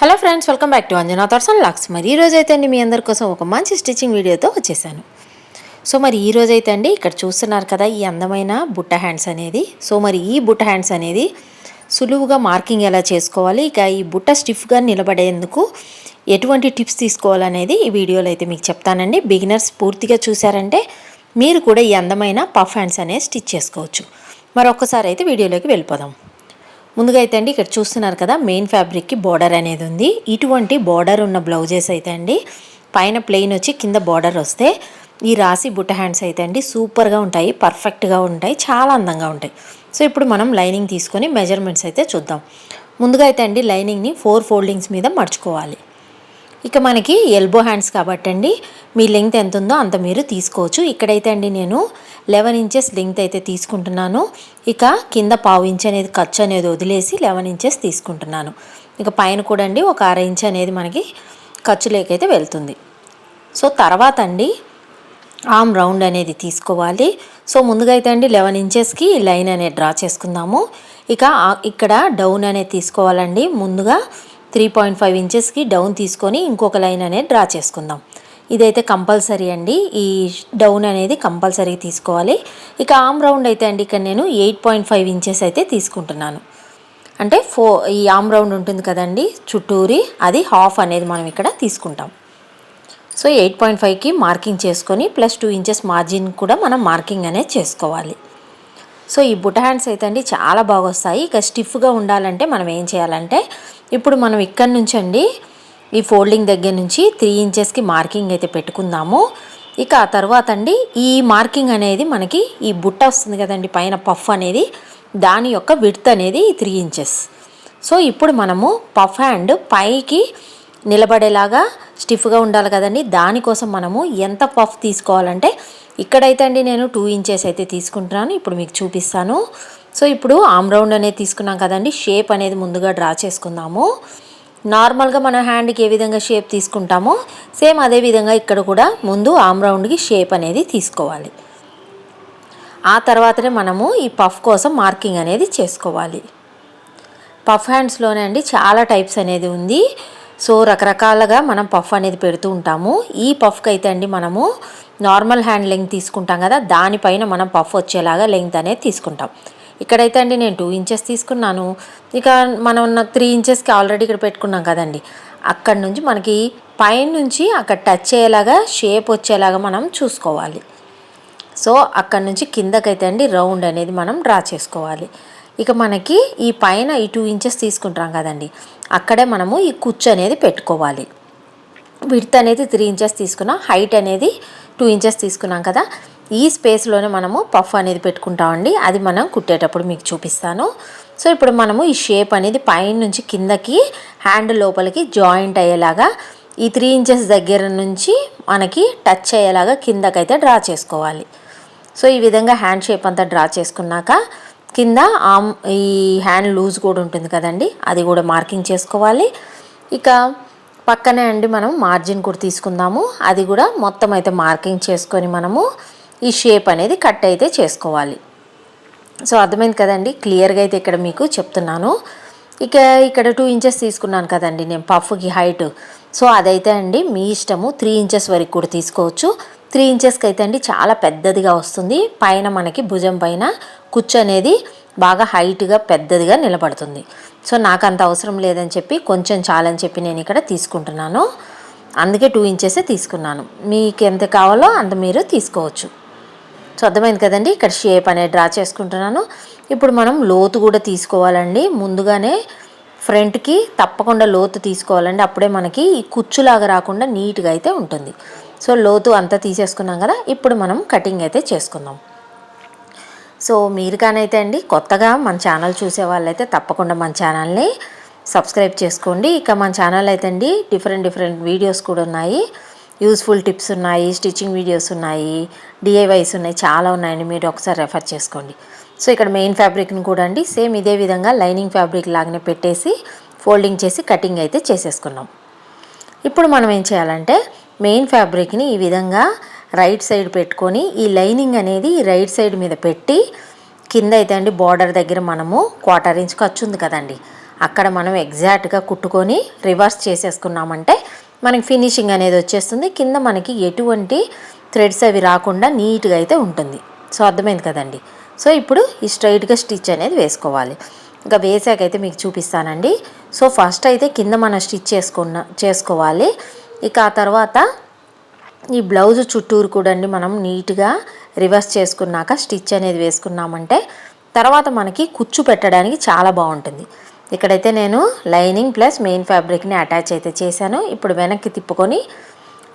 Hello friends welcome back to Anjana thoughts lakhs మరి ఈరోజు అయితే అండి మీ అందరి కోసం ఒక మంచి స్టిచ్చింగ్ వీడియోతో వచ్చేసాను. సో మరి ఈ అయితే అండి ఇక్కడ చూస్తున్నారు కదా ఈ అందమైన బుట్ట హ్యాండ్స్ అనేది. సో మరి ఈ బుట్ట హ్యాండ్స్ అనేది సులువుగా మార్కింగ్ ఎలా చేసుకోవాలి ఇక ఈ బుట్ట స్టిఫ్గా నిలబడేందుకు ఎటువంటి టిప్స్ తీసుకోవాలనేది ఈ వీడియోలో అయితే మీకు చెప్తానండి. బిగినర్స్ పూర్తిగా చూసారంటే మీరు కూడా ఈ అందమైన పఫ్ హ్యాండ్స్ అనేది స్టిచ్ చేసుకోవచ్చు. మరొకసారి అయితే వీడియోలోకి వెళ్ళిపోదాం. ముందుగా అయితే అండి ఇక్కడ చూస్తున్నారు కదా మెయిన్ ఫ్యాబ్రిక్కి బార్డర్ అనేది ఉంది. ఇటువంటి బార్డర్ ఉన్న బ్లౌజెస్ అయితే అండి పైన ప్లెయిన్ వచ్చి కింద బార్డర్ వస్తే ఈ రాసి బుట్ట హ్యాండ్స్ అయితే అండి సూపర్గా ఉంటాయి పర్ఫెక్ట్గా ఉంటాయి చాలా అందంగా ఉంటాయి. సో ఇప్పుడు మనం లైనింగ్ తీసుకొని మెజర్మెంట్స్ అయితే చూద్దాం. ముందుగా అయితే అండి లైనింగ్ని ఫోర్ ఫోల్డింగ్స్ మీద మడుచుకోవాలి. ఇక మనకి ఎల్బో హ్యాండ్స్ కాబట్టి అండి మీ లెంగ్త్ ఎంత ఉందో అంత మీరు తీసుకోవచ్చు. ఇక్కడైతే అండి నేను లెవెన్ ఇంచెస్ లెంగ్త్ అయితే తీసుకుంటున్నాను. ఇక కింద పావు ఇంచ్ అనేది ఖర్చు అనేది వదిలేసి లెవెన్ ఇంచెస్ తీసుకుంటున్నాను. ఇక పైన కూడా అండి ఒక అర ఇంచ్ అనేది మనకి ఖర్చు లేకైతే వెళ్తుంది. సో తర్వాత అండి ఆమ్ రౌండ్ అనేది తీసుకోవాలి. సో ముందుగా అయితే అండి లెవెన్ ఇంచెస్కి లైన్ అనేది డ్రా చేసుకుందాము. ఇక ఇక్కడ డౌన్ అనేది తీసుకోవాలండి. ముందుగా త్రీ పాయింట్ ఫైవ్ ఇంచెస్కి డౌన్ తీసుకొని ఇంకొక లైన్ అనేది డ్రా చేసుకుందాం. ఇదైతే కంపల్సరీ అండి. ఈ డౌన్ అనేది కంపల్సరీ తీసుకోవాలి. ఇక ఆమ్ రౌండ్ అయితే అండి ఇక్కడ నేను ఎయిట్ పాయింట్ ఫైవ్ ఇంచెస్ అయితే తీసుకుంటున్నాను. అంటే ఫో ఈ ఆమ్ రౌండ్ ఉంటుంది కదండి చుట్టూరి అది హాఫ్ అనేది మనం ఇక్కడ తీసుకుంటాం. సో ఎయిట్ పాయింట్ ఫైవ్కి మార్కింగ్ చేసుకొని ప్లస్ టూ ఇంచెస్ మార్జిన్ కూడా మనం మార్కింగ్ అనేది చేసుకోవాలి. సో ఈ బుట్ట హ్యాండ్స్ అయితే అండి చాలా బాగా వస్తాయి ఇక స్టిఫ్గా ఉండాలంటే మనం ఏం చేయాలంటే ఇప్పుడు మనం ఇక్కడ నుంచి అండి ఈ ఫోల్డింగ్ దగ్గర నుంచి త్రీ ఇంచెస్కి మార్కింగ్ అయితే పెట్టుకుందాము. ఇక ఆ తర్వాత అండి ఈ మార్కింగ్ అనేది మనకి ఈ బుట్ట వస్తుంది కదండి పైన పఫ్ అనేది దాని యొక్క విడ్త్ అనేది త్రీ ఇంచెస్. సో ఇప్పుడు మనము పఫ్ హ్యాండ్ పైకి నిలబడేలాగా స్టిఫ్గా ఉండాలి కదండి దానికోసం మనము ఎంత పఫ్ తీసుకోవాలంటే ఇక్కడైతే అండి నేను టూ ఇంచెస్ అయితే తీసుకుంటున్నాను. ఇప్పుడు మీకు చూపిస్తాను. సో ఇప్పుడు ఆమ్ రౌండ్ అనేది తీసుకున్నాం కదండి. షేప్ అనేది ముందుగా డ్రా చేసుకుందాము. నార్మల్గా మన హ్యాండ్కి ఏ విధంగా షేప్ తీసుకుంటామో సేమ్ అదే విధంగా ఇక్కడ కూడా ముందు ఆమ్ రౌండ్కి షేప్ అనేది తీసుకోవాలి. ఆ తర్వాతనే మనము ఈ పఫ్ కోసం మార్కింగ్ అనేది చేసుకోవాలి. పఫ్ హ్యాండ్స్లోనే అండి చాలా టైప్స్ అనేది ఉంది. సో రకరకాలుగా మనం పఫ్ అనేది పెడుతూ ఉంటాము. ఈ పఫ్కి అయితే అండి మనము నార్మల్ హ్యాండ్ లెంగ్త్ తీసుకుంటాం కదా దానిపైన మనం పఫ్ వచ్చేలాగా లెంగ్త్ అనేది తీసుకుంటాం. ఇక్కడైతే అండి నేను టూ ఇంచెస్ తీసుకున్నాను. ఇక మనం త్రీ ఇంచెస్కి ఆల్రెడీ ఇక్కడ పెట్టుకున్నాం కదండి. అక్కడ నుంచి మనకి పైన నుంచి అక్కడ టచ్ అయ్యేలాగా షేప్ వచ్చేలాగా మనం చూసుకోవాలి. సో అక్కడ నుంచి కిందకైతే అండి రౌండ్ అనేది మనం డ్రా చేసుకోవాలి. ఇక మనకి ఈ పైన ఈ టూ ఇంచెస్ తీసుకుంటాం కదండి. అక్కడే మనము ఈ కుచ్చు అనేది పెట్టుకోవాలి. విడ్త్ అనేది త్రీ ఇంచెస్ తీసుకున్నాం. హైట్ అనేది టూ ఇంచెస్ తీసుకున్నాం కదా. ఈ స్పేస్లోనే మనము పఫ్ అనేది పెట్టుకుంటామండి. అది మనం కుట్టేటప్పుడు మీకు చూపిస్తాను. సో ఇప్పుడు మనము ఈ షేప్ అనేది పైన నుంచి కిందకి హ్యాండ్ లోపలికి జాయింట్ అయ్యేలాగా ఈ త్రీ ఇంచెస్ దగ్గర నుంచి మనకి టచ్ అయ్యేలాగా కిందకైతే డ్రా చేసుకోవాలి. సో ఈ విధంగా హ్యాండ్ షేప్ అంతా డ్రా చేసుకున్నాక కింద ఆమ్ ఈ హ్యాండ్ లూజ్ కూడా ఉంటుంది కదండి అది కూడా మార్కింగ్ చేసుకోవాలి. ఇక పక్కనే అండి మనం మార్జిన్ కూడా తీసుకుందాము. అది కూడా మొత్తం అయితే మార్కింగ్ చేసుకొని మనము ఈ షేప్ అనేది కట్ అయితే చేసుకోవాలి. సో అర్థమైంది కదండి క్లియర్గా అయితే ఇక్కడ మీకు చెప్తున్నాను. ఇక ఇక్కడ టూ ఇంచెస్ తీసుకున్నాను కదండి నేను పఫ్కి హైట్. సో అదైతే అండి మీ ఇష్టము త్రీ ఇంచెస్ వరకు కూడా తీసుకోవచ్చు. త్రీ ఇంచెస్కి అయితే అండి చాలా పెద్దదిగా వస్తుంది. పైన మనకి భుజం పైన కుచ్చు అనేది బాగా హైట్గా పెద్దదిగా నిలబడుతుంది. సో నాకు అంత అవసరం లేదని చెప్పి కొంచెం చాలని చెప్పి నేను ఇక్కడ తీసుకుంటున్నాను. అందుకే టూ ఇంచెసే తీసుకున్నాను. మీకు ఎంత కావాలో అంత మీరు తీసుకోవచ్చు. సో అర్థమైంది కదండి? ఇక్కడ షేప్ అనేది డ్రా చేసుకుంటున్నాను. ఇప్పుడు మనం లోతు కూడా తీసుకోవాలండి. ముందుగానే ఫ్రంట్కి తప్పకుండా లోతు తీసుకోవాలండి. అప్పుడే మనకి ఈ కుచ్చులాగా రాకుండా నీట్గా అయితే ఉంటుంది. సో లోతు అంతా తీసేసుకున్నాం కదా ఇప్పుడు మనం కటింగ్ అయితే చేసుకుందాం. సో మీరు కానైతే అండి కొత్తగా మన ఛానల్ చూసే వాళ్ళైతే తప్పకుండా మన ఛానల్ని సబ్స్క్రైబ్ చేసుకోండి. ఇక మన ఛానల్ అయితే అండి డిఫరెంట్ డిఫరెంట్ వీడియోస్ కూడా ఉన్నాయి. యూస్ఫుల్ టిప్స్ ఉన్నాయి స్టిచ్చింగ్ వీడియోస్ ఉన్నాయి డిఐవైస్ ఉన్నాయి చాలా ఉన్నాయండి మీరు ఒకసారి రెఫర్ చేసుకోండి. సో ఇక్కడ మెయిన్ ఫ్యాబ్రిక్ని కూడా అండి సేమ్ ఇదే విధంగా లైనింగ్ ఫ్యాబ్రిక్ లాగానే పెట్టేసి ఫోల్డింగ్ చేసి కటింగ్ అయితే చేసేసుకున్నాం. ఇప్పుడు మనం ఏం చేయాలంటే మెయిన్ ఫ్యాబ్రిక్ని ఈ విధంగా రైట్ సైడ్ పెట్టుకొని ఈ లైనింగ్ అనేది రైట్ సైడ్ మీద పెట్టి కింద అయితే అండి బార్డర్ దగ్గర మనము క్వార్టర్ ఇంచ్ ఖర్చు ఉంది కదండి. అక్కడ మనం ఎగ్జాక్ట్గా కుట్టుకొని రివర్స్ చేసేసుకున్నామంటే మనకి ఫినిషింగ్ అనేది వచ్చేస్తుంది. కింద మనకి ఎటువంటి థ్రెడ్స్ అవి రాకుండా నీట్గా అయితే ఉంటుంది. సో అర్థమైంది కదండి. సో ఇప్పుడు ఈ స్ట్రైట్గా స్టిచ్ అనేది వేసుకోవాలి. ఇంకా వేసాకైతే మీకు చూపిస్తానండి. సో ఫస్ట్ అయితే కింద మనం స్టిచ్ చేసుకున్న చేసుకోవాలి. ఇక ఆ తర్వాత ఈ బ్లౌజ్ చుట్టూరు కూడా అండి మనం నీట్గా రివర్స్ చేసుకున్నాక స్టిచ్ అనేది వేసుకున్నామంటే తర్వాత మనకి కుచ్చు పెట్టడానికి చాలా బాగుంటుంది. ఇక్కడైతే నేను లైనింగ్ ప్లస్ మెయిన్ ఫ్యాబ్రిక్ని అటాచ్ అయితే చేశాను. ఇప్పుడు వెనక్కి తిప్పుకొని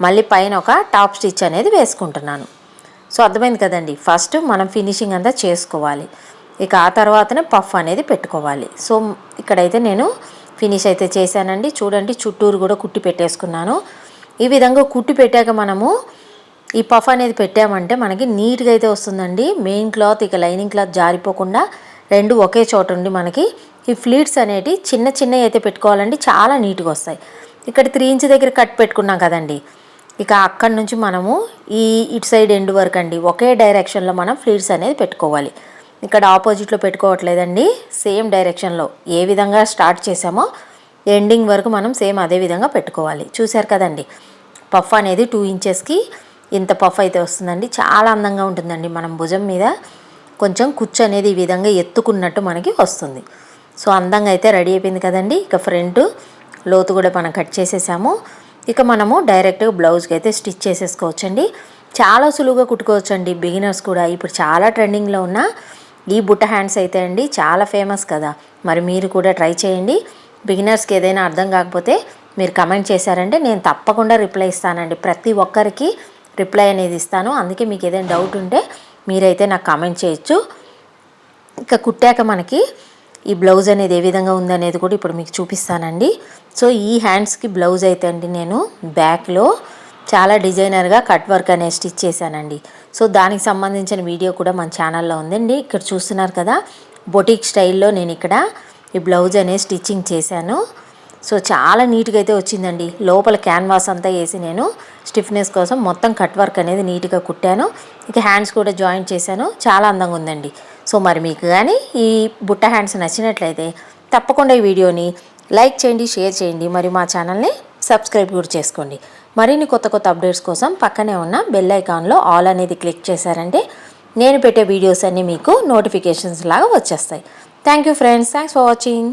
మళ్ళీ పైన ఒక టాప్ స్టిచ్ అనేది వేసుకుంటున్నాను. సో అర్థమైంది కదండి. ఫస్ట్ మనం ఫినిషింగ్ అంతా చేసుకోవాలి. ఇక ఆ తర్వాతనే పఫ్ అనేది పెట్టుకోవాలి. సో ఇక్కడైతే నేను ఫినిష్ అయితే చేశానండి. చూడండి చుట్టూరు కూడా కుట్టి పెట్టేసుకున్నాను. ఈ విధంగా కుట్టి పెట్టాక మనము ఈ పఫ్ అనేది పెట్టామంటే మనకి నీట్గా అయితే వస్తుందండి. మెయిన్ క్లాత్ ఇక లైనింగ్ క్లాత్ జారిపోకుండా రెండు ఒకే చోట ఉండి మనకి ఈ ఫ్లీట్స్ అనేటి చిన్న చిన్నవి అయితే పెట్టుకోవాలండి. చాలా నీట్గా వస్తాయి. ఇక్కడ త్రీ ఇంచ్ దగ్గర కట్ పెట్టుకున్నాం కదండి. ఇక అక్కడి నుంచి మనము ఈ ఇటు సైడ్ ఎండ్ వరకు అండి. ఒకే డైరెక్షన్లో మనం ఫ్లీట్స్ అనేది పెట్టుకోవాలి. ఇక్కడ ఆపోజిట్లో పెట్టుకోవట్లేదండి. సేమ్ డైరెక్షన్లో ఏ విధంగా స్టార్ట్ చేసామో ఎండింగ్ వరకు మనం సేమ్ అదే విధంగా పెట్టుకోవాలి. చూశారు కదండి. పఫ్ అనేది టూ ఇంచెస్కి ఇంత పఫ్ అయితే వస్తుందండి. చాలా అందంగా ఉంటుందండి మనం భుజం మీద. కొంచెం కుచ్చు అనేది ఈ విధంగా ఎత్తుకున్నట్టు మనకి వస్తుంది. సో అందంగా అయితే రెడీ అయిపోయింది కదండి. ఇక ఫ్రంట్ లోతు కూడా మనం కట్ చేసేసాము. ఇక మనము డైరెక్ట్గా బ్లౌజ్కి అయితే స్టిచ్ చేసేసుకోవచ్చండి. చాలా సులువుగా కుట్టుకోవచ్చండి బిగినర్స్ కూడా. ఇప్పుడు చాలా ట్రెండింగ్లో ఉన్న ఈ బుట్ట హ్యాండ్స్ అయితే అండి చాలా ఫేమస్ కదా. మరి మీరు కూడా ట్రై చేయండి. బిగినర్స్కి ఏదైనా అర్థం కాకపోతే మీరు కమెంట్ చేశారంటే నేను తప్పకుండా రిప్లై ఇస్తానండి. ప్రతి ఒక్కరికి రిప్లై అనేది ఇస్తాను. అందుకే మీకు ఏదైనా డౌట్ ఉంటే మీరైతే నాకు కామెంట్ చేయొచ్చు. ఇక కుట్టాక మనకి ఈ బ్లౌజ్ అనేది ఏ విధంగా ఉందనేది కూడా ఇప్పుడు మీకు చూపిస్తానండి. సో ఈ హ్యాండ్స్కి బ్లౌజ్ అయితే అండి నేను బ్యాక్లో చాలా డిజైనర్గా కట్ వర్క్ అనేది స్టిచ్ చేశానండి. సో దానికి సంబంధించిన వీడియో కూడా మన ఛానల్లో ఉందండి. ఇక్కడ చూస్తున్నారు కదా బొటిక్ స్టైల్లో నేను ఇక్కడ ఈ బ్లౌజ్ అనేది స్టిచ్చింగ్ చేశాను. సో చాలా నీట్గా అయితే వచ్చిందండి. లోపల క్యాన్వాస్ అంతా వేసి నేను స్టిఫ్నెస్ కోసం మొత్తం కట్ వర్క్ అనేది నీట్గా కుట్టాను. ఇక హ్యాండ్స్ కూడా జాయింట్ చేశాను. చాలా అందంగా ఉందండి. సో మరి మీకు కానీ ఈ బుట్ట హ్యాండ్స్ నచ్చినట్లయితే తప్పకుండా ఈ వీడియోని లైక్ చేయండి షేర్ చేయండి. మరి మా ఛానల్ని సబ్స్క్రైబ్ కూడా చేసుకోండి. మరిన్ని కొత్త కొత్త అప్డేట్స్ కోసం పక్కనే ఉన్న బెల్ ఐకాన్లో ఆల్ అనేది క్లిక్ చేశారంటే నేను పెట్టే వీడియోస్ అన్నీ మీకు నోటిఫికేషన్స్ లాగా వచ్చేస్తాయి. Thank you friends thanks for watching